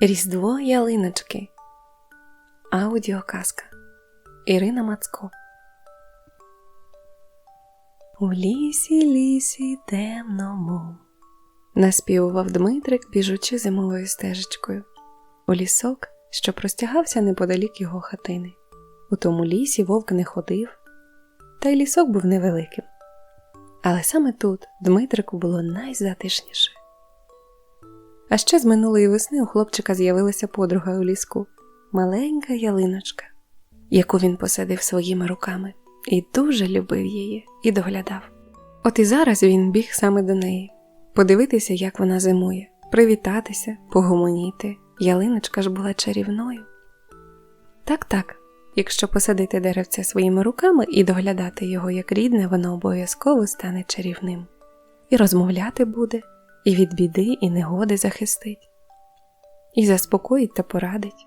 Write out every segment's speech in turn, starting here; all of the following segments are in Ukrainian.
Різдво ялиночки. Аудіоказка Ірина Мацко. У лісі, лісі темному. Наспівував Дмитрик, біжучи зимовою стежечкою. У лісок, що простягався неподалік його хатини. У тому лісі вовк не ходив, та й лісок був невеликим. Але саме тут Дмитрику було найзатишніше. А ще з минулої весни у хлопчика з'явилася подруга у ліску маленька ялиночка, яку він посадив своїми руками і дуже любив її і доглядав. От і зараз він біг саме до неї, подивитися, як вона зимує, привітатися, погомоніти. Ялиночка ж була чарівною. Так, так, якщо посадити деревце своїми руками і доглядати його як рідне, воно обов'язково стане чарівним. І розмовляти буде, і від біди і негоди захистить, і заспокоїть та порадить.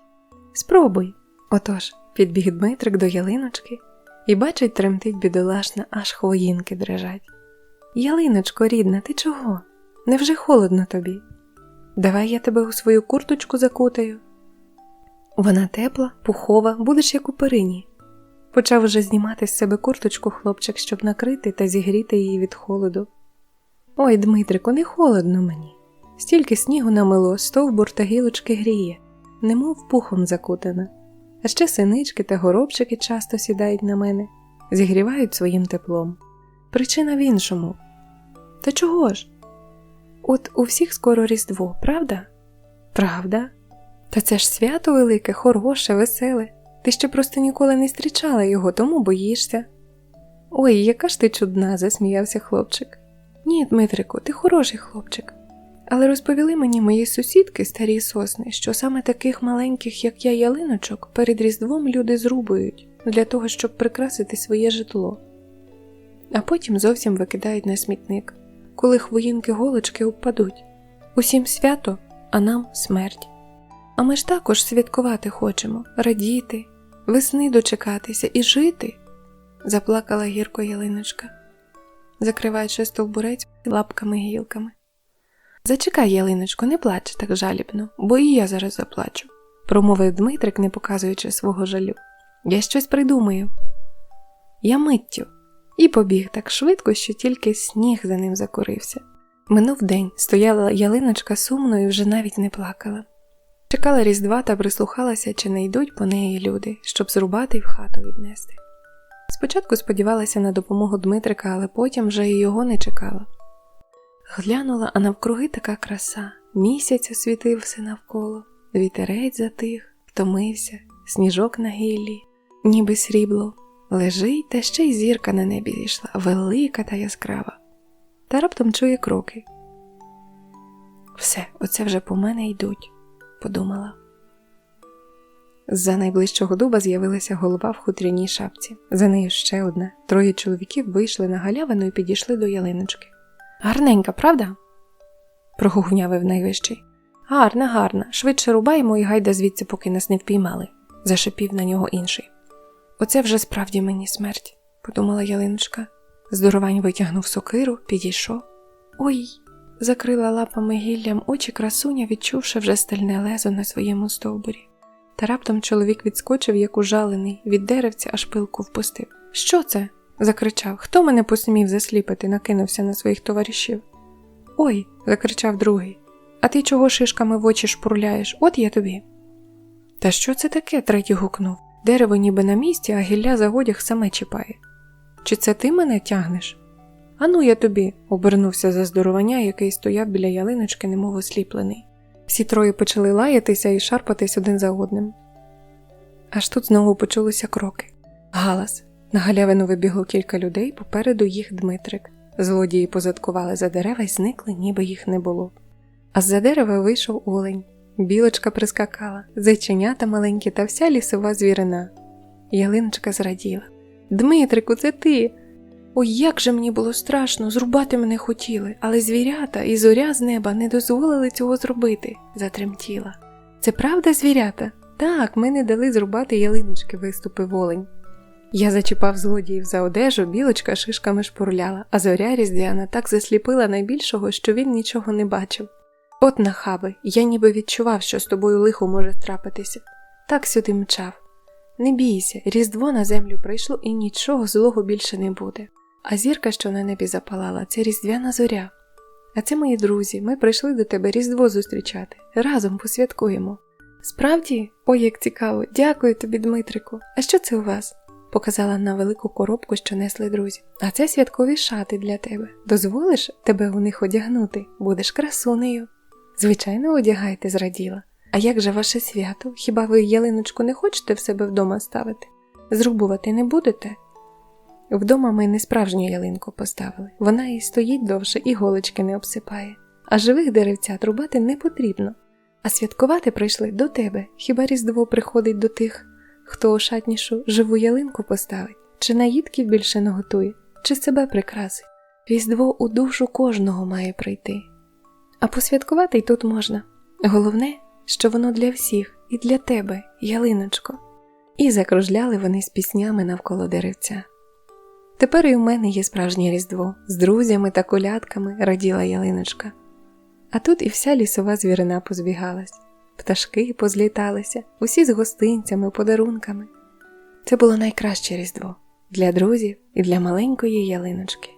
Спробуй. Отож, підбіг Дмитрик до ялиночки і бачить, тремтить бідолашна, аж хвоїнки дрижать. Ялиночко, рідна, ти чого? Невже холодно тобі? Давай я тебе у свою курточку закутаю. Вона тепла, пухова, будеш як у перині. Почав уже знімати з себе курточку хлопчик, щоб накрити та зігріти її від холоду. Ой, Дмитрику, не холодно мені. Стільки снігу намило, стовбур та гілочки гріє, немов пухом закутана. А ще синички та горобчики часто сідають на мене, зігрівають своїм теплом. Причина в іншому. Та чого ж? От у всіх скоро Різдво, правда? Правда? Та це ж свято велике, хороше, веселе. Ти ще просто ніколи не зустрічала його, тому боїшся. Ой, яка ж ти чудна, засміявся хлопчик. Ні, Дмитрику, ти хороший хлопчик. Але розповіли мені мої сусідки, старі сосни, що саме таких маленьких, як я, ялиночок, перед Різдвом люди зрубують для того, щоб прикрасити своє житло, а потім зовсім викидають на смітник, коли хвоїнки голочки упадуть. Усім свято, а нам смерть. А ми ж також святкувати хочемо, радіти, весни дочекатися і жити, заплакала гірко ялиночка, закриваючи стовбурець лапками гілками. Зачекай, ялиночко, не плач так жалібно, бо і я зараз заплачу, промовив Дмитрик, не показуючи свого жалю. Я щось придумаю. Я миттю, і побіг так швидко, що тільки сніг за ним закурився. Минув день, стояла ялиночка сумно і вже навіть не плакала. Чекала Різдва та прислухалася, чи не йдуть по неї люди, щоб зрубати і в хату віднести. Спочатку сподівалася на допомогу Дмитрика, але потім вже і його не чекала. Глянула, а навкруги така краса, місяць освітився навколо, вітерець затих, втомився, сніжок на гіллі, ніби срібло, лежить, та ще й зірка на небі зійшла, велика та яскрава. Та раптом чує кроки. Все, оце вже по мене йдуть, подумала. З-за найближчого дуба з'явилася голова в хутряній шапці. За нею ще одна. Троє чоловіків вийшли на галявину і підійшли до ялиночки. Гарненька, правда? прогугнявив найвищий. Гарна, гарна. Швидше рубаємо і гайда звідси, поки нас не впіймали, зашипів на нього інший. Оце вже справді мені смерть, подумала ялиночка. Здоровань витягнув сокиру, підійшов. Ой, закрила лапами гіллям очі красуня, відчувши вже стальне лезо на своєму стовбурі. Та раптом чоловік відскочив, як ужалений, від деревця аж пилку впустив. Що це? закричав. Хто мене посмів засліпити, накинувся на своїх товаришів. Ой, закричав другий. А ти чого шишками в очі шпурляєш? От я тобі. Та що це таке? третій гукнув. Дерево ніби на місці, а гілля за одяг саме чіпає. Чи це ти мене тягнеш? Ану, я тобі, обернувся за здоровання, який стояв біля ялиночки, немов осліплений. Всі троє почали лаятися і шарпатись один за одним. Аж тут знову почулися кроки. Галас. На галявину вибігло кілька людей, попереду їх Дмитрик. Злодії позадкували за дерева й зникли, ніби їх не було. А з-за дерева вийшов олень. Білочка прискакала, зайченята маленькі та вся лісова звірина. Ялиночка зраділа. Дмитрику, це ти. Ой, як же мені було страшно, зрубати мене хотіли, але звірята і зоря з неба не дозволили цього зробити, затремтіла. Це правда, звірята? Так, ми не дали зрубати ялиночки, виступив олень. Я зачіпав злодіїв за одежу, білочка шишками шпурляла, а зоря різдвяна так засліпила найбільшого, що він нічого не бачив. От нахаби, я ніби відчував, що з тобою лихо може трапитися. Так сюди мчав. Не бійся, різдво на землю прийшло і нічого злого більше не буде. А зірка, що на небі запалала, це різдвяна зоря. А це мої друзі, ми прийшли до тебе Різдво зустрічати. Разом посвяткуємо. Справді, ой, як цікаво, дякую тобі, Дмитрику. А що це у вас? Показала на велику коробку, що несли друзі. А це святкові шати для тебе. Дозволиш тебе у них одягнути, будеш красунею. Звичайно, одягайте, зраділа. А як же ваше свято? Хіба ви ялиночку не хочете в себе вдома ставити? Зрубувати не будете? Вдома ми не справжню ялинку поставили. Вона і стоїть довше, і голочки не обсипає. А живих деревцят рубати не потрібно. А святкувати прийшли до тебе. Хіба Різдво приходить до тих, хто ошатнішу живу ялинку поставить, чи наїдків більше наготує, чи себе прикрасить. Різдво у душу кожного має прийти. А посвяткувати й тут можна. Головне, що воно для всіх і для тебе, ялиночко. І закружляли вони з піснями навколо деревця. Тепер і в мене є справжнє Різдво з друзями та колядками раділа ялиночка. А тут і вся лісова звірина позбігалась, пташки позліталися, усі з гостинцями, подарунками. Це було найкраще Різдво для друзів і для маленької ялиночки.